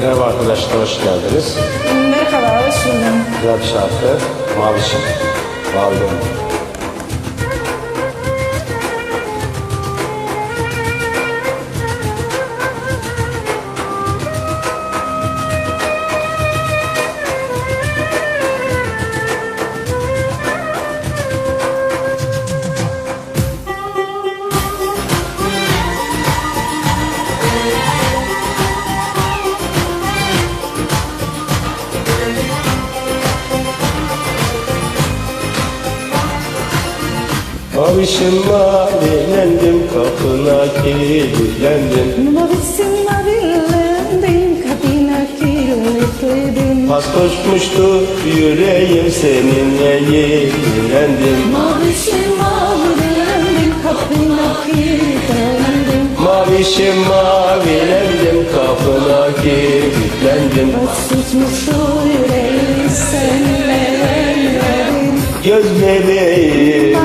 Merhaba arkadaşlar, hoş geldiniz. Merhaba, hoş buldum. Güzel bir şarkı. Mavi Gönül. Mavişim mavilendim, kapına kilitlendim. Mavisin mavilendim, kapına kilitledim. Pas koşmuştu yüreğim seninle yenilendim. Mavisin mavilendim, kapına kilitlendim. Mavişim mavilendim, kapına kilitlendim. Susmuş yüreğim seninle ellerim. Gözlerim,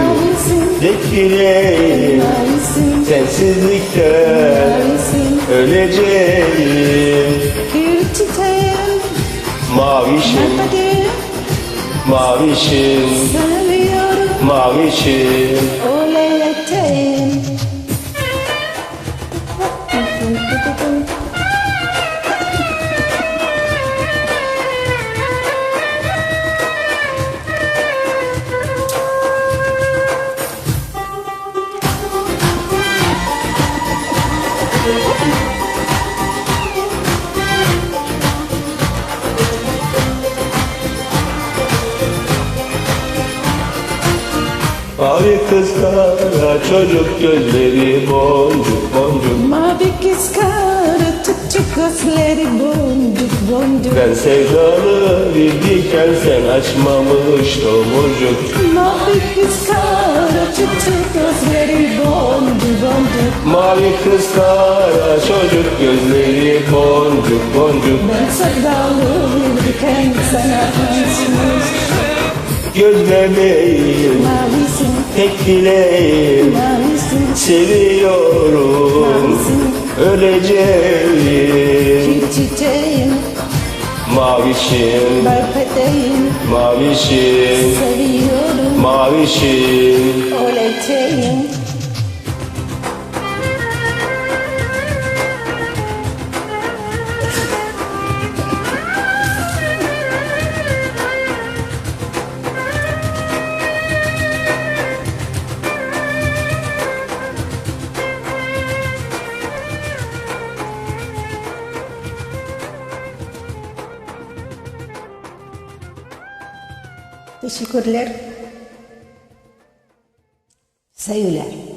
Sensizlikten mavisin. öleceğim. Bir çiçeğim, Mavişim, mavişim, mavişim. Mavi kız kara çocuk gözleri boncuk boncuk. Mavi kız kara küçük gözleri boncuk boncuk. Ben sevdalı bir diken sen açmamış tomurcuk. Mavi kız kara küçük gözleri boncuk boncuk. Mavi kız kara çocuk gözleri boncuk boncuk. Ben sevdalı bir diken sana açmış Gözlemeyin Mavisin, tek dileğim Seviyorum. Öleceğim. Çiçeğim, Mavişim. Ben peteğim Mavişim. Seviyorum, Mavişim. Olacağım Teşekkürler. Sevgiler.